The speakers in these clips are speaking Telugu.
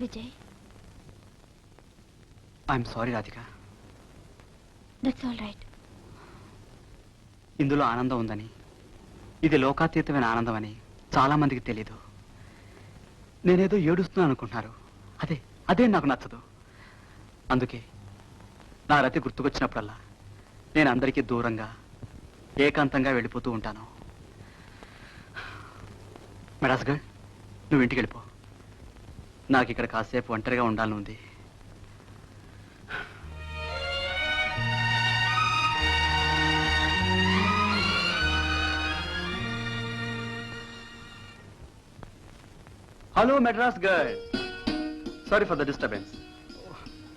Vijay? I'm sorry Radhika. That's all right ఇందులో ఆనందం ఉందని ఇది లోకాతీతమైన ఆనందం అని చాలా మందికి తెలీదు. నేనేదో ఏడుస్తున్నాను అనుకుంటున్నారు అదే అదే నాకు నచ్చదు. అందుకే నా రతి గుర్తుకొచ్చినప్పుడల్లా నేను అందరికీ దూరంగా ఏకాంతంగా వెళ్ళిపోతూ ఉంటాను. మెడాస్గఢ్ నువ్వు ఇంటికి వెళ్ళిపో. నాకు ఇక్కడ కాసేపు ఒంటరిగా ఉండాలని ఉంది hello Madras girl sorry for the disturbance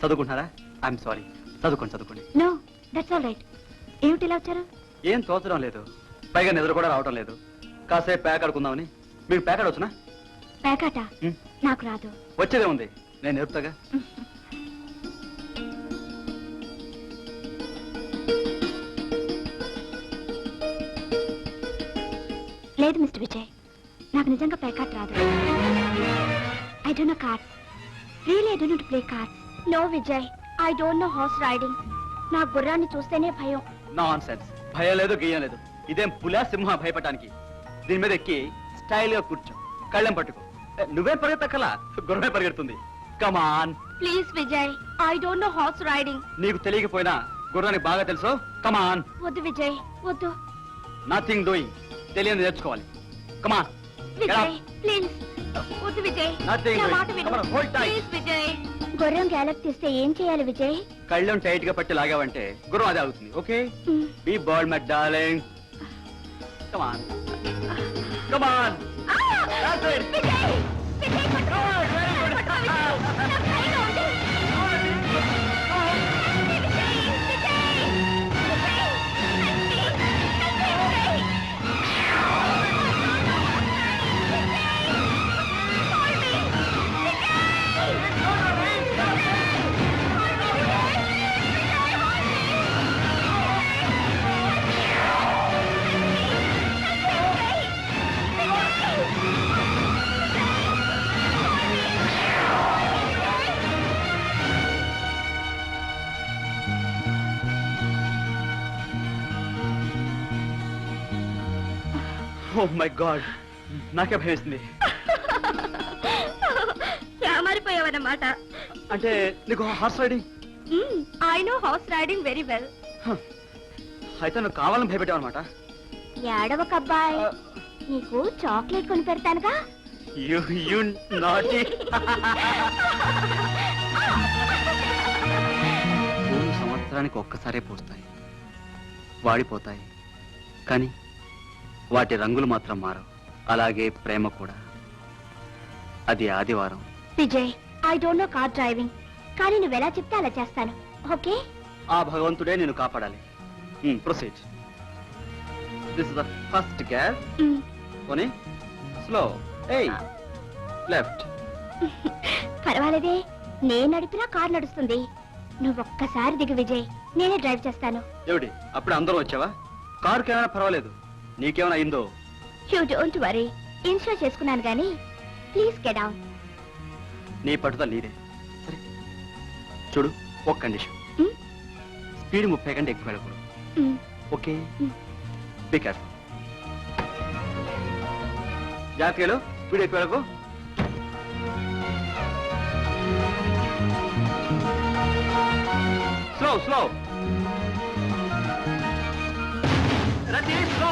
చదువుకుంటున్నారా? I'm sorry చదువుకోండి చదువుకోండి. నో దట్స్ ఆల్ రైట్ ఏమిటి ఇలా వచ్చారు? ఏం తోచడం లేదు. పైగా నిద్ర కూడా రావటం లేదు. కాసేపు ప్యాక్ ఆడుకుందామని. మీకు ప్యాక్ ఆడవచ్చునా పేకాట నాకు రాదు. వచ్చేదే ఉంది. నేను నేర్పుతాగా? లేదు మిస్టర్ విజయ్. నాకు నిజంగా పేకాట రాదు. I don't know cards really I don't play cards no Vijay. I don't know horse riding నా గుర్రాన్ని చూస్తేనే భయం. నాన్ సెన్స్ భయం లేదు గీయం లేదు. ఇదేం పులా సింహ భయపడటానికి. దీని మీద ఎక్కి స్టైల్గా కూర్చో. కళ్ళెం పట్టుకో. నువ్వేం పరిగెత్తక్కలా గుర్రమే పరిగెడుతుంది. Come on please Vijay I don't know horse riding నీకు తెలియకపోయినా గుర్రానికి బాగా తెలుసు? కమాన్ వద్దు విజయ్ వద్దు. నథింగ్ డూయింగ్ తెలియని నేర్చుకోవాలి. కమాన్ విజయ్ ప్లీజ్ వద్దు విజయ్. ప్లీజ్ విజయ్ గుర్రం గ్యాలప్ తీస్తే ఏం చేయాలి విజయ్ కళ్ళెం టైట్గా పట్టి లాగావంటే గుర్రం అదే అవుతుంది okay? Be bird my darling come on come on ఆ! That's ఓ మై గాడ్ నాకే భయం వేస్తుంది. రామారిపోయావన్నమాట. అంటే నీకు horse riding I know house riding very well అయితే నువ్వు కావాలని భయపెట్టావు అనమాట ఏడవక అబ్బాయి నీకు చాక్లెట్ కొని పెడతానుగా? యు యు నాటి సంవత్సరానికి ఒక్కసారే పూస్తాయి. వాడిపోతాయి. కానీ వాటి రంగులు మాత్రం మారవు. అలాగే ప్రేమ కూడా. అది ఆదివారం. Vijay I don't know car driving కానీ నువ్వు ఎలా చెప్తే అలా చేస్తాను. ఓకే? ఆ భగవంతుడే నేను కాపాడాలి. Proceed this is the first gas కొని స్లో ఏయ్ లెఫ్ట్ పర్వాలేదే నేను నడిపినా కార్ నడుస్తుంది. నువ్వు ఒక్కసారి దిగు విజయ్ నేనే డ్రైవ్ చేస్తాను. ఏమిటి? అప్పుడు అందరూ వచ్చావా? కారుకి ఏమైనా పర్వాలేదు. నీకేమైనా అయిందో? You don't worry. ఇన్స్టాల్ చేసుకున్నాను కానీ ప్లీజ్ గెట్ డౌన్ నీ పట్టుదల నీదే. సరే. చూడు ఒక కండిషన్. Hmm? స్పీడ్ ముప్పై కంటే ఎక్కువ వెళ్ళకూడదు. ఓకే? Hmm. బీ కేర్ఫుల్ జాగ్రత్తగా స్పీడ్ ఎక్కువ వెళ్ళకు. స్లో స్లో రతి స్లో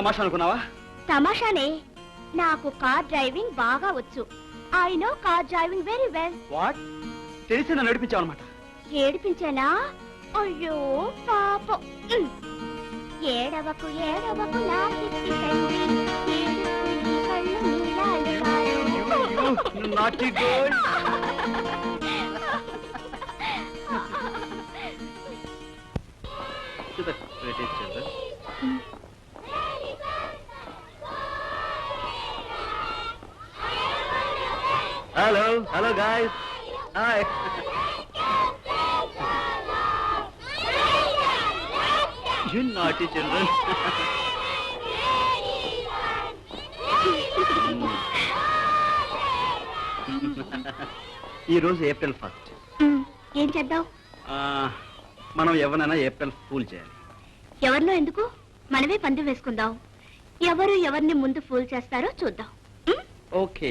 తమాషా అనుకున్నావా? తమాషానే. నాకు కార్ డ్రైవింగ్ బాగా వచ్చు. I know car driving very well what తెలిసి నన్ను నడిపించావు అనమాట ఏడిపించానా? అయ్యో పాపం. ఉమ్. ఏడవకు ఏడవకు నా చిట్టి తండ్రి. ఏడుపు నీ కళ్ళు నీలాలు car. Hello, hello guys. Hi. you naughty children. ఈ రోజు ఏప్రిల్ ఫస్ట్ మ్, ఏం చేద్దాం? మనం ఎవరైనా ఏప్రిల్ ఫూల్ చేయాలి. ఎవరినో ఎందుకు? మనమే పందెం వేసుకుందాం. ఎవరు ఎవరిని ముందు ఫూల్ చేస్తారో చూద్దాం? ఓకే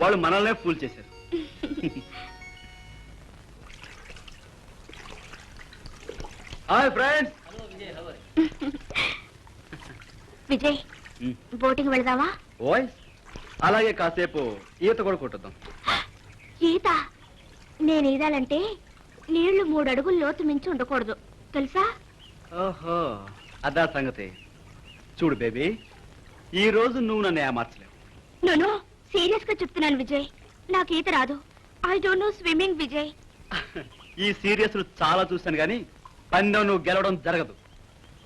వాళ్ళు మనల్నే ఫూల్ చేశారు. Hi friends. విజయ్ బోటింగ్ వెళదామా? వాయిస్ అలాగే కాసేపు ఈత కూడా కొట్టుద్దాం. ఈత? నేను ఈదాలంటే నీళ్ళు మూడు అడుగులు లోతు మించి ఉండకూడదు. తెలుసా? ఓహో అదా సంగతి. చూడు బేబీ ఈ రోజు నువ్వు నన్ను ఏమార్చలేవు. నేను? సీరియస్గా చెప్తున్నాను విజయ్. నాకు ఈత రాదు. I don't know swimming Vijay. ఈ సీరియస్ చాలా చూశాను కానీ పందెం నువ్వు గెలవడం జరగదు.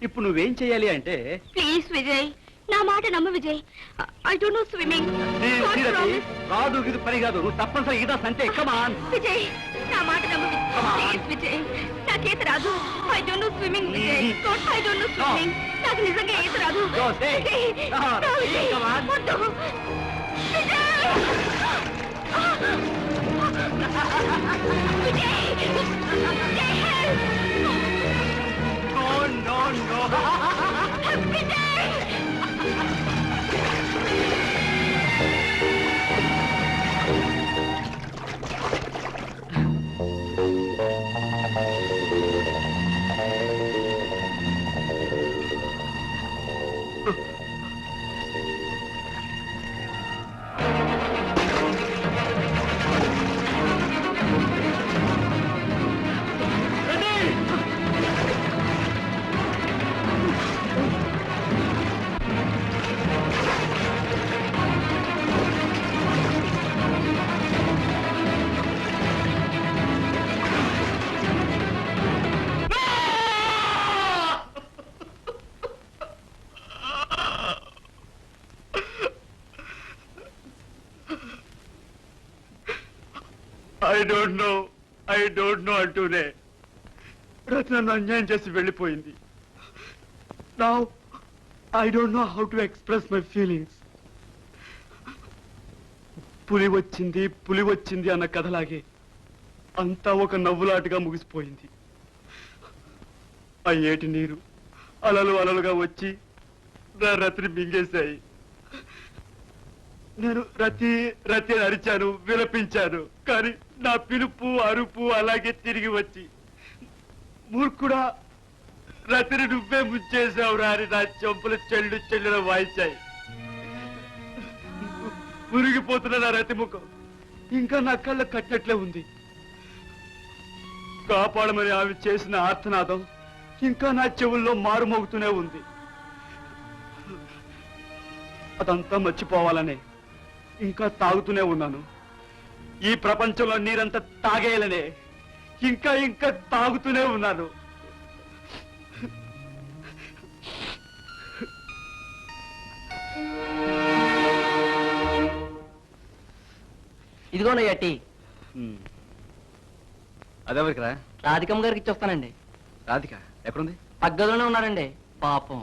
ఇప్పుడు నువ్వేం చేయాలి అంటే ప్లీజ్ విజయ్. నా మాట నమ్ము Vijay. I don't know swimming రాదు ఇది పని కాదు. నువ్వు తప్పనిసరి ఈదా సంటే కమాన్ విజయ్ నా మాట నమ్ము ప్లీజ్ విజయ్. నాకు ఈత రాదు. I don't know swimming Vijay. I don't know swimming నాకు నిజంగా ఈత రాదు. Vijay, Ah, Ha ha ha! I don't know I don't know అంటూనే రతి నన్ను అన్యాయం చేసి వెళ్ళిపోయింది. నా I don't know how to express my feelings పులి వచ్చింది పులి వచ్చింది అన్న కథలాగే అంతా ఒక నవ్వులాటగా ముగిసిపోయింది. ఆ ఏటి నీరు అలలు అలలుగా వచ్చి నా రతిని మింగేశాయి. నేను రతి రతి అని అరిచాను విలపించాను కానీ నా పిలుపు అరుపు అలాగే తిరిగి వచ్చి మూర్ఖుడా రతిని నువ్వే ముంచేసావు రాని నా చెంపులు చెల్లు చెల్లున వాయించాయి. మురిగిపోతున్న నా రతి ముఖం ఇంకా నా కళ్ళ కట్టినట్లే ఉంది. కాపాడమని ఆమె చేసిన ఆర్తనాదం ఇంకా నా చెవుల్లో మారుమోగుతూనే ఉంది. అదంతా మర్చిపోవాలనే ఇంకా తాగుతూనే ఉన్నాను. ఈ ప్రపంచంలో నీరంతా తాగేయాలనే ఇంకా ఇంకా తాగుతూనే ఉన్నాను. ఇదిగోనయ్యా టీ. అదెవరికిరా? రాధికమ్మ గారికి ఇచ్చొస్తానండి. రాధిక ఎక్కడుంది? పగ్గదిలోనే ఉన్నారండి పాపం.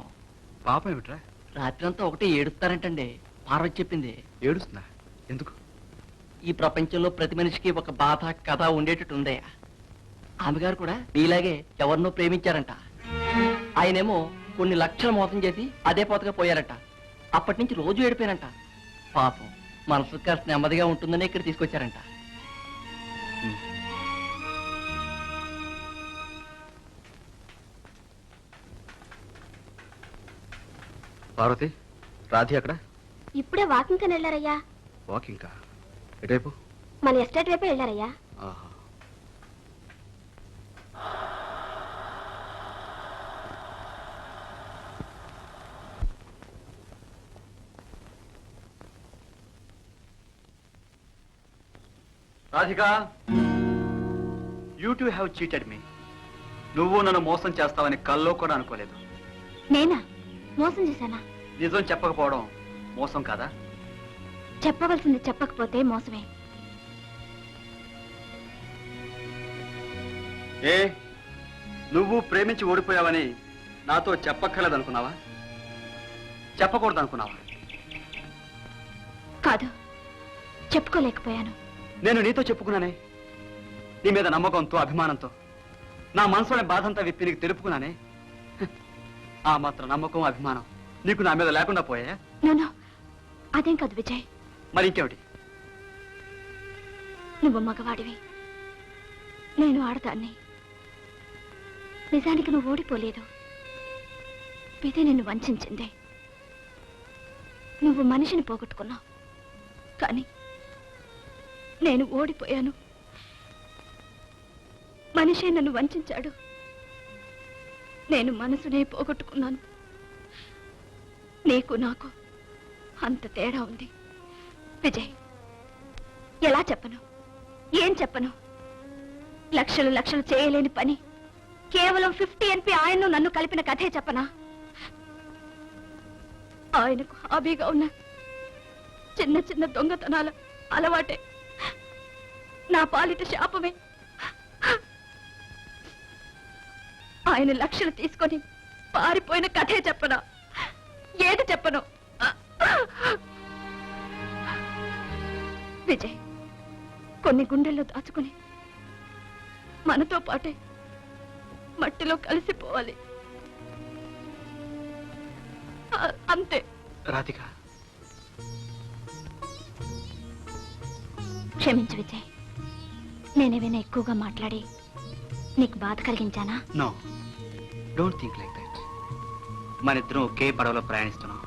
పాపం ఏమిట్రా? రాత్రంతా ఒకటి ఏడుస్తారంటండి. పార్వతి చెప్పింది. ఏడుస్తుందా? ఎందుకు? ఈ ప్రపంచంలో ప్రతి మనిషికి ఒక బాధ కథ ఉండేటట్టు ఉందయ్యా ఆమె గారు కూడా మీలాగే ఎవరినో ప్రేమించారంట. ఆయనేమో కొన్ని లక్షలు మోసం చేసి అదే పోతగా పోయారట. అప్పటి నుంచి రోజు ఏడిపోయారంట పాపం మనసు కాస్త నెమ్మదిగా ఉంటుందని ఇక్కడ తీసుకొచ్చారంట. పార్వతి రాధి అక్కడ ఇప్పుడే వాకింగ్ కని వెళ్ళారయ్యా. వాకింగ్ కా ఎటువైపు మన ఎస్టేట్ వైపే వెళ్ళారయ్యా. Radhika you too have cheated me నువ్వు నన్ను మోసం చేస్తావని కల్లో కూడా అనుకోలేదు. నేనా? మోసం చేశానా? నిజం చెప్పకపోవడం మోసం కాదా? చెప్పవలసింది చెప్పకపోతే మోసమే. ఏ నువ్వు ప్రేమించి ఓడిపోయావని నాతో చెప్పక్కర్లేదు అనుకున్నావా చెప్పకూడదు అనుకున్నావా కాదు చెప్పుకోలేకపోయాను. నేను నీతో చెప్పుకున్నానే? నీ మీద నమ్మకంతో అభిమానంతో నా మనసులోని బాధంతా విప్పి నీకు తెలుపుకున్నానే? ఆ మాత్రం నమ్మకం అభిమానం నీకు నా మీద లేకుండా పోయా అదేం కాదు విజయ్. మరి ఇంకేమిటి? నువ్వు మగవాడివి. నేను ఆడదాన్ని. నిజానికి నువ్వు ఓడిపోలేదు. ఇది నిన్ను వంచింది నువ్వు మనిషిని పోగొట్టుకున్నావు. కానీ నేను ఓడిపోయాను. మనిషే నన్ను వంచాడు. నేను మనసునే పోగొట్టుకున్నాను. నీకు నాకు అంత తేడా ఉంది. విజయ్ ఎలా చెప్పను? ఏం చెప్పను? లక్షలు లక్షలు చేయలేని పని. కేవలం ఫిఫ్టీ ఎన్పి ఆయన్ను నన్ను కలిపిన కథే చెప్పనా? ఆయనకు హాబీగా ఉన్న చిన్న చిన్న దొంగతనాల అలవాటే నా పాలిట శాపమే. ఆయన లక్షలు తీసుకొని పారిపోయిన కథే చెప్పనా? ఏది చెప్పను? విజయ్ కొన్ని గుండెల్లో దాచుకుని మనతో పాటే మట్టిలో కలిసిపోవాలి. అంతే. రాధిక. క్షమించు విజయ్. నేనేమైనా ఎక్కువగా మాట్లాడి నీకు బాధ కలిగించానా? No don't think like that మన ఇద్దరం ఒకే పడవలో ప్రయాణిస్తున్నాం.